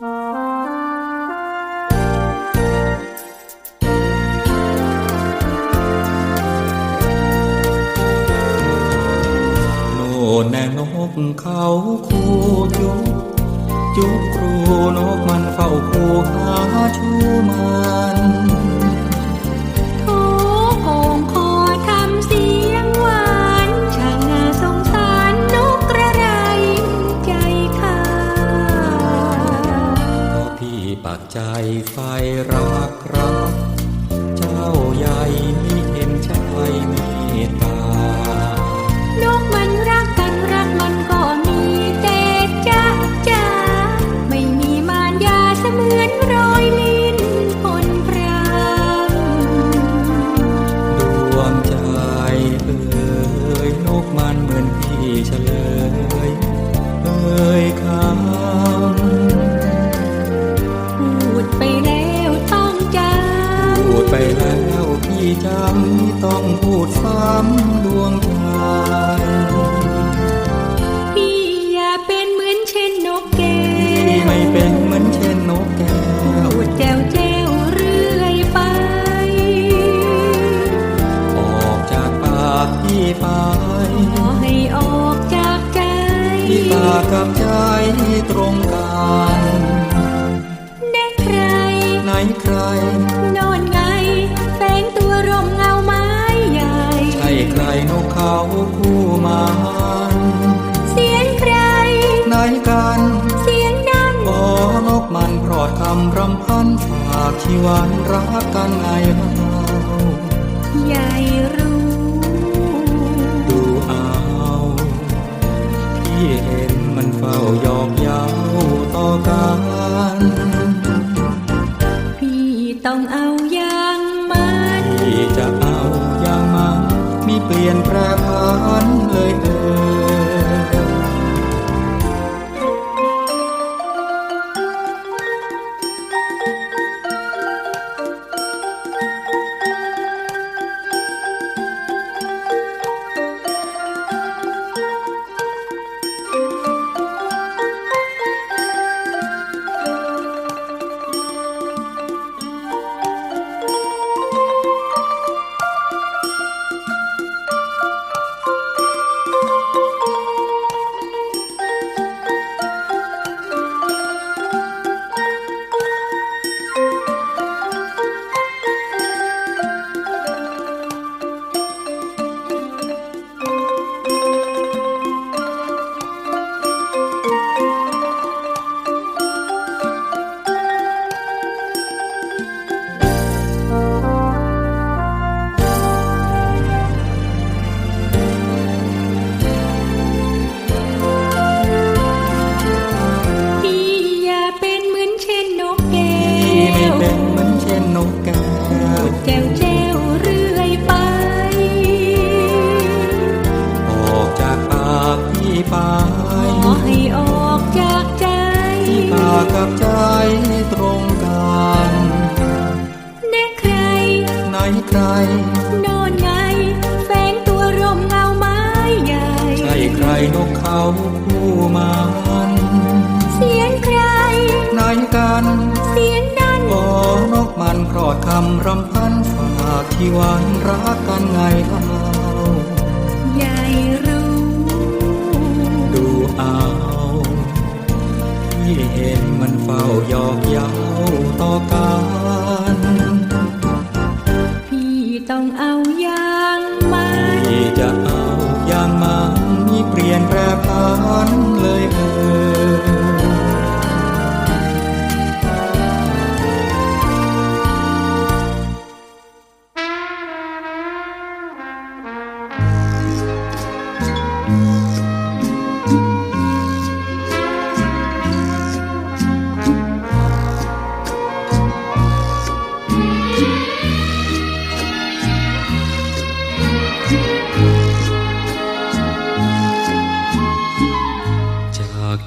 โน่นแน่นกเขาคู่จุกจุกครูนกมันเฝ้าคูหาชูมัน ปักใจไฟรักรัก เจ้าใหญ่มี ไปแล้วต้องจำพูดไปแล้วพี่จำไม่ต้องพูดซ้ำดวง ที่หวันรักกันไงเล่าใหญ่รู้ ดูเอาพี่เห็นมันเฝ้าย ใครโนอนไง แฝงตัวร่มเงาไม้ใหญ่ ใช่ใครนกเขาคู่มันเสียงใครไหนกัน เสียงนั้นอ๋อนกมันพรอดคำรำพันฝากที่หวานรักกันไงเล่าใหญ่รู้ ดูเอาพี่เห็นมันเฝ้าหยอกเย้าต่อกันานเลยเอ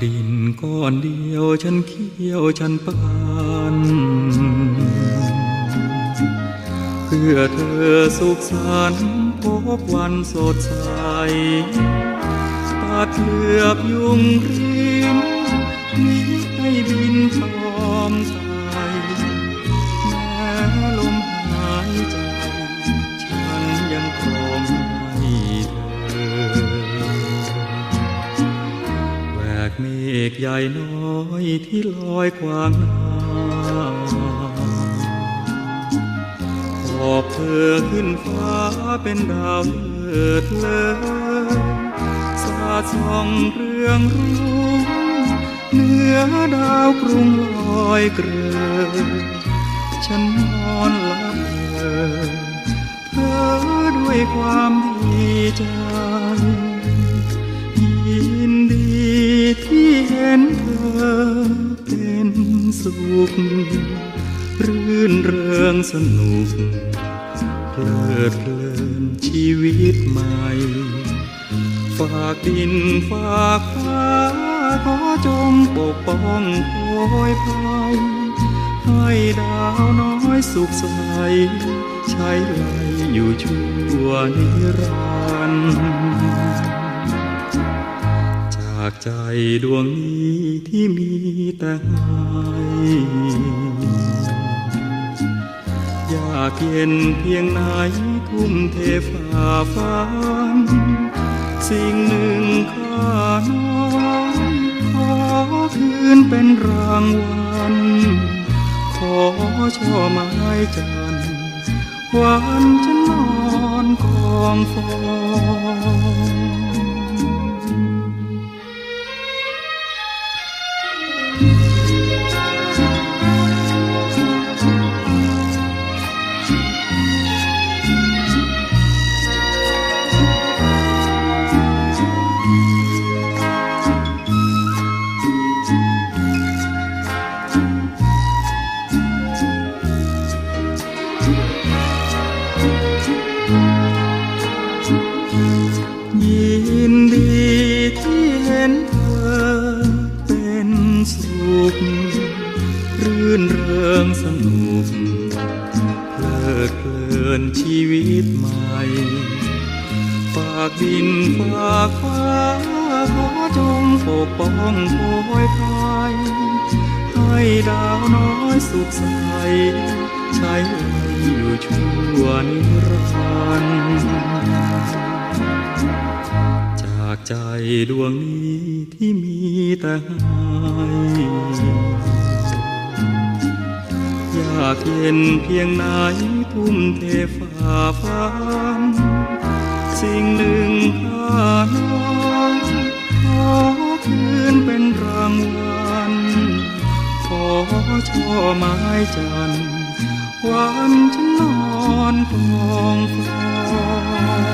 ดินก้อนเดียวฉันเคี้ยวฉันปานเพื่อเธอสุขสันต์พบวันสดใสปัดเหลือบยุงเริ ที่ลอยกวางน้าขอบเธอขึ้นฟ้าเป็นดาวเลิศเลอสาดส่องเรืองรุ่งเหนือดาวกรุงลอยเกลือฉันนอนหลับเออเพ้อด้วยความดีใจ ห็นเธอเป็นสุข รื่นเริงสนุกเพลิดเพลินชีวิตใหม่ ฝากดินฝากฟ้าขอจงปกป้องโอยภัยให้ดาวน้อยสุขใส ใช้ไหลอยู่ชั่วนิรันดร์ากใจดวงนี้ที่มีแต่ให้อยากเย็นเพียงไหนทุ่มเทฝ่าฟันสิ่งหนึ่งข้าน้อยขอคืนเป็นรางวัล ขอช่อไม้จันทร์วันจะนอนกองฟอง วิตใหม่ ฝากดินฝากฟ้าขอจงปกป้องโปรยภัยให้ดาวน้อยสุขใส ใช้ไหลอยู่ชั่วนิรันดร์จากใจดวงนี้ที่มีแต่ให้ากเย็นเพียงไหนทุ่มเทฝ่าฟันสิ่งหนึ่งข้าน้อยขอคืนเป็นรางวัลขอช่อไม้จันทร์วันฉันนอนกองฟอ